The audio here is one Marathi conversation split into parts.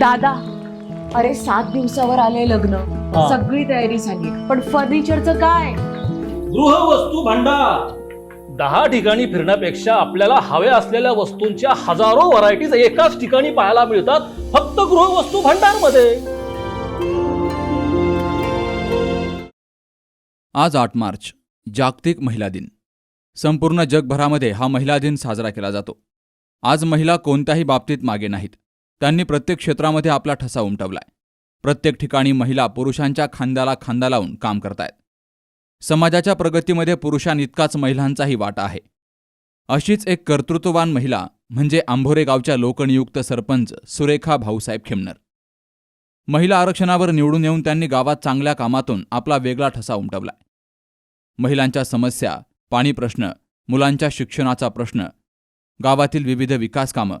दादा अरे सात दिवसावर आले लग्न. हा. सगळी तयारी झाली. पण फर्निचरचं काय? गृहवस्तू भांडार. दहा ठिकाणी फिरण्यापेक्षा आपल्याला हव्या असलेल्या वस्तूंच्या हजारो व्हरायटीज एकाच ठिकाणी पाहायला मिळतात फक्त गृहवस्तू भांडारमध्ये आज आठ मार्च जागतिक महिला दिन. संपूर्ण जगभरामध्ये हा महिला दिन साजरा केला जातो. आज महिला कोणत्याही बाबतीत मागे नाहीत. त्यांनी प्रत्येक क्षेत्रामध्ये आपला ठसा उमटवलाय. प्रत्येक ठिकाणी महिला पुरुषांच्या खांद्याला खांदा लावून काम करतायत. समाजाच्या प्रगतीमध्ये पुरुषांइतकाच महिलांचाही वाटा आहे. अशीच एक कर्तृत्ववान महिला म्हणजे आंभोरे गावच्या लोकनियुक्त सरपंच सुरेखा भाऊसाहेब खेमनर. महिला आरक्षणावर निवडून येऊन त्यांनी गावात चांगल्या कामातून आपला वेगळा ठसा उमटवलाय. महिलांच्या समस्या पाणी प्रश्न मुलांच्या शिक्षणाचा प्रश्न गावातील विविध विकास कामं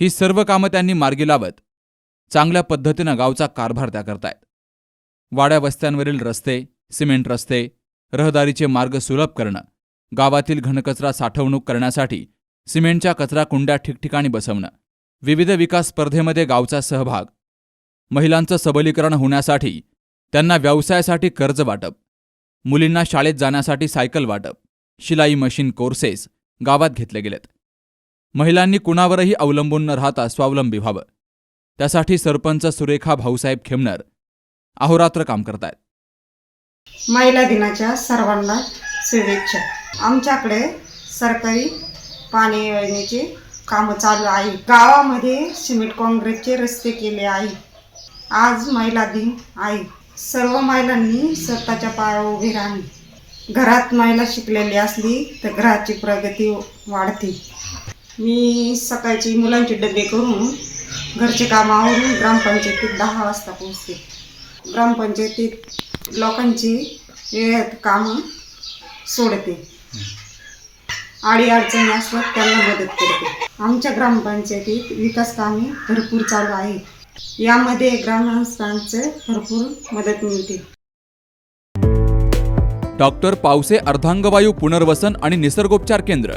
ही सर्व कामं त्यांनी मार्गी लावत चांगल्या पद्धतीनं गावचा कारभार त्या करतायत. वाड्या वस्त्यांवरील रस्ते सिमेंट रस्ते रहदारीचे मार्ग सुलभ करणं गावातील घनकचरा साठवणूक करण्यासाठी सिमेंटच्या कचरा कुंड्या ठिकठिकाणी बसवणं विविध विकास स्पर्धेमध्ये गावचा सहभाग महिलांचं सबलीकरण होण्यासाठी त्यांना व्यवसायासाठी कर्ज वाटप मुलींना शाळेत जाण्यासाठी सायकल वाटप शिलाई मशीन कोर्सेस गावात घेतले गेलेत. महिलांनी कुणावरही अवलंबून न राहता स्वावलंबी व्हावं. त्यासाठी सरपंच सुरेखा भाऊसाहेब खेमनर अहोरात्र काम करतायत. महिला दिनाच्या सर्वांना शुभेच्छा. आमच्याकडे सरकारी पाणी योजनेचे कामं चालू आहे. गावामध्ये सिमेंट काँग्रेसचे रस्ते केले आहे. आज महिला दिन आहे. सर्व महिलांनी स्वतःच्या पायावर उभी राहणे घरात महिला शिकलेली असली तर घराची प्रगती वाढते. मी सकाळची मुलांचे डबे करून घरचे कामावरून ग्रामपंचायतीत दहा वाजता पोहोचते. ग्रामपंचायतीत लोकांची कामं सोडते. अडीअडचणी असतात त्यांना मदत करते. आमच्या ग्रामपंचायतीत विकास कामे भरपूर चालू आहेत. यामध्ये ग्रामस्थांचे भरपूर मदत मिळते. डॉक्टर पावसे अर्धांगवायू पुनर्वसन आणि निसर्गोपचार केंद्र.